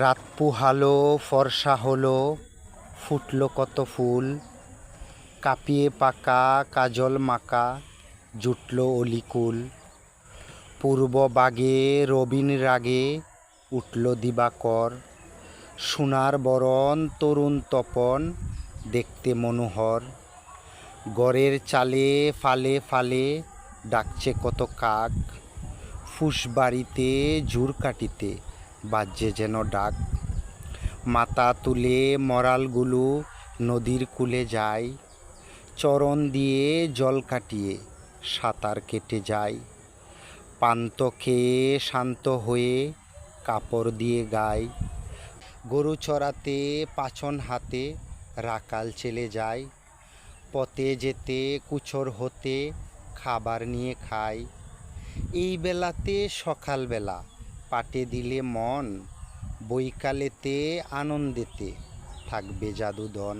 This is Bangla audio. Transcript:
রাত পুহালো, ফর্সা হলো, ফুটলো কত ফুল, কাঁপিয়ে পাকা কাজল মাকা, জুটলো অলিকুল। পূর্ব বাগে রবিন রাগে উঠল দিবাকর, সোনার বরণ তরুণ তপন দেখতে মনোহর। গড়ের চালে ফালে ফালে ডাকছে কত কাক, ফুসবাড়িতে ঝুর কাটিতে বাজছে যেন ডাক। মাথা তুলে মরালগুলো নদীর কূলে যায়। চরণ দিয়ে জল কাটিয়ে সাঁতার কেটে যায়। পান্ত খেয়ে শান্ত হয়ে কাপড় দিয়ে গায়। গরু চড়াতে পাছন হাতে রাকাল চেলে যায়। পথে যেতে কুচর হতে খাবার নিয়ে খায়। এই বেলাতে সকালবেলা পাটে দিলে মন বৈকালেতে আনন্দেতে থাকবে জাদুদন